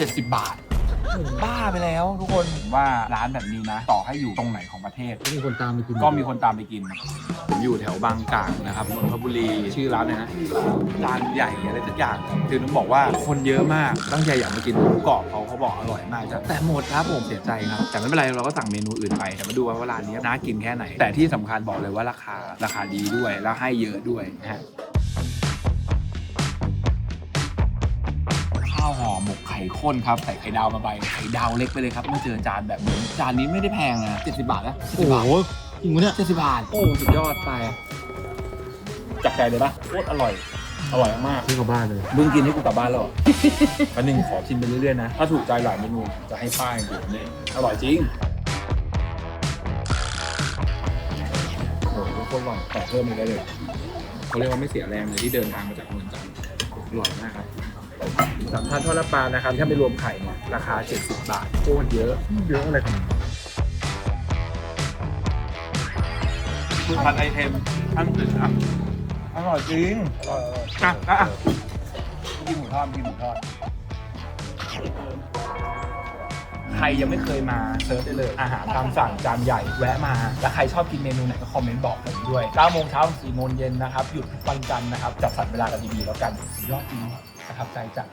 70 บาท บ้าไปแล้วทุกคนผมว่าร้านแบบนี้นะ ต่อให้อยู่ตรงไหนของประเทศ มีคนตามไปกินก็มีคนตามไปกิน ผมอยู่แถวบางกากนะครับนนทบุรีชื่อร้านอะไรนะร้านใหญ่อะไรสักอย่างคือต้องบอกว่าคนเยอะมากตั้งใจอยากมากินหมูกรอบเขาเขาบอกอร่อยมากจ้ะแต่หมดครับผมเสียใจครับแต่ไม่เป็นไรเราก็สั่งเมนูอื่นไปแต่มาดูว่าร้านนี้น่ากินแค่ไหน แต่ที่สำคัญบอกเลยว่าราคาราคาดีด้วยแล้วให้เยอะด้วยนะฮะข้าวห่อหมกไข่ข้นครับใส่ไข่ดาวมาใบไข่ดาวเล็กไปเลยครับเมื่อเจอจานแบบนี้จานนี้ไม่ได้แพงนะ70 บาทนะโอ้โหจริงปะเนี่ยเจ็ดสิบบาทโอ้สุดยอดไปจับใจเลยปะโคตรอร่อยอร่อยมากซื้อกลับบ้านเลยมึงกินให้กูกลับบ้านแล้วเหรออันหนึ่งขอชิมไปเรื่อยๆนะ ถ้าถูกใจหลายเมนูจะให้ป้ายอยู่นี่อร่อยจริงโอ้โหโคตรอร่อยต่อเพิ่มไปได้เลยเขาเรียกว่าไม่เสียแรงเลยที่เดินทางมาจากเมืองจันทร์อร่อยมากครับ สามท่านทอดน้ำปลานะครับถ้าไม่รวมไข่เนี่ยราคา 70 บาทโคตรเยอะเยอะอะไรขนาดนั้นคือพันไอเทมทั้งตึกอะอร่อยจริงอะอะอะกินหมูทอดกินหมูทอดใครยังไม่เคยมาเซิร์ชได้เลย อาหารตามสั่งจานใหญ่แวะมา แล้วใครชอบกินเมนูไหนก็คอมเมนต์บอกผมด้วย9โมงเช้าถึง4โมงเย็นนะครับ หยุดทุกวันจันทร์นะครับ จัดสรรเวลากันดีๆแล้วกันสุดยอดจริงประทับใจจัด